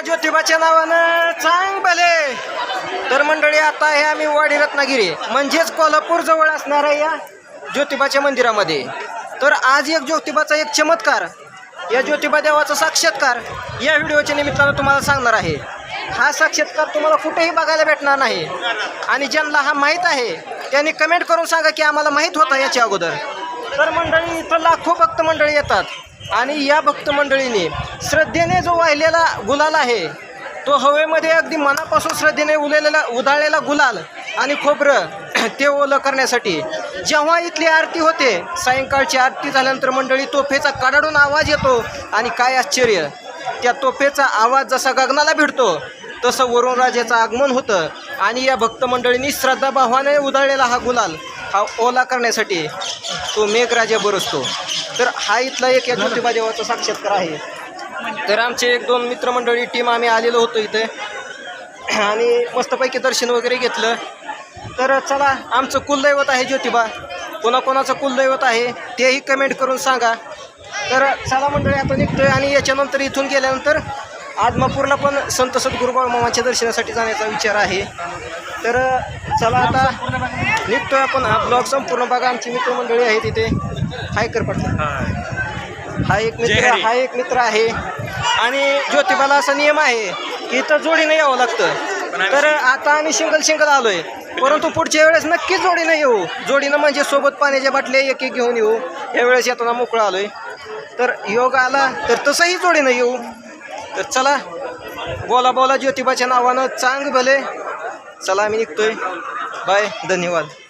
ज्योतिबाच्या नावानं चांग भले. तर मंडळी आता आहे आम्ही वाडी रत्नागिरी म्हणजेच कोल्हापूर जवळ असणाऱ्या या ज्योतिबाच्या मंदिरामध्ये. तर आज एक ज्योतिबाचा एक चमत्कार या ज्योतिबा देवाचा साक्षात्कार या व्हिडिओच्या निमित्तानं तुम्हाला सांगणार आहे. हा साक्षात्कार तुम्हाला कुठेही बघायला भेटणार नाही. आणि ज्यांना हा माहीत आहे त्यांनी कमेंट करून सांगा की आम्हाला माहीत होता याच्या अगोदर. तर मंडळी इथं लाखो भक्त मंडळी येतात. आणि या भक्त मंडळीने श्रद्धेने जो वाहिलेला गुलाल आहे तो हवेमध्ये अगदी मनापासून श्रद्धेने उलेलेला उधाळलेला गुलाल आणि खोबरं ते ओलं करण्यासाठी जेव्हा इथली आरती होते सायंकाळची आरती झाल्यानंतर मंडळी तोफेचा कडाडून आवाज येतो आणि काय आश्चर्य त्या तोफेचा आवाज जसा गगनाला भिडतो तसं वरुणराजेचं आगमन होतं आणि या भक्त मंडळींनी श्रद्धाभावाने उधळलेला हा गुलाल हा ओला करण्यासाठी तो मेघराजा बरसतो. तर हा इथला एक या ज्योतिबा देवाचा साक्षात्कार आहे. तर आमचे एक दोन मित्रमंडळी टीम आम्ही आलेलो होतो इथे. आणि मस्तपैकी दर्शन वगैरे घेतलं. तर चला आमचं कुलदैवत आहे ज्योतिबा. कोणाकोणाचं कुलदैवत आहे तेही कमेंट करून सांगा. तर चला मंडळी आता निघतोय आणि याच्यानंतर इथून गेल्यानंतर आदमापूरला पण संत सद्गुरुबा मामाच्या दर्शनासाठी जाण्याचा विचार आहे. तर चला आता निघतोय आपण. हा ब्लॉग संपूर्ण बघा. आमची मित्रमंडळी आहे तिथे हाय कर. हा एक मित्र हा एक मित्र आहे. आणि ज्योतिबाला असा नियम आहे की इथं जोडीनं यावं लागतं. तर आता आम्ही सिंगल सिंगल आलोय. परंतु पुढच्या वेळेस नक्कीच जोडीनं येऊ. जोडीनं म्हणजे सोबत पाण्याच्या बाटल्या एक एक घेऊन येऊ. यावेळेस येताना मोकळा आलोय. तर योग आला तर तसंही जोडीनं येऊ. तर चला बोला बोला ज्योतिबाच्या नावानं चांग भले. चला आम्ही निघतोय. बाय धन्यवाद.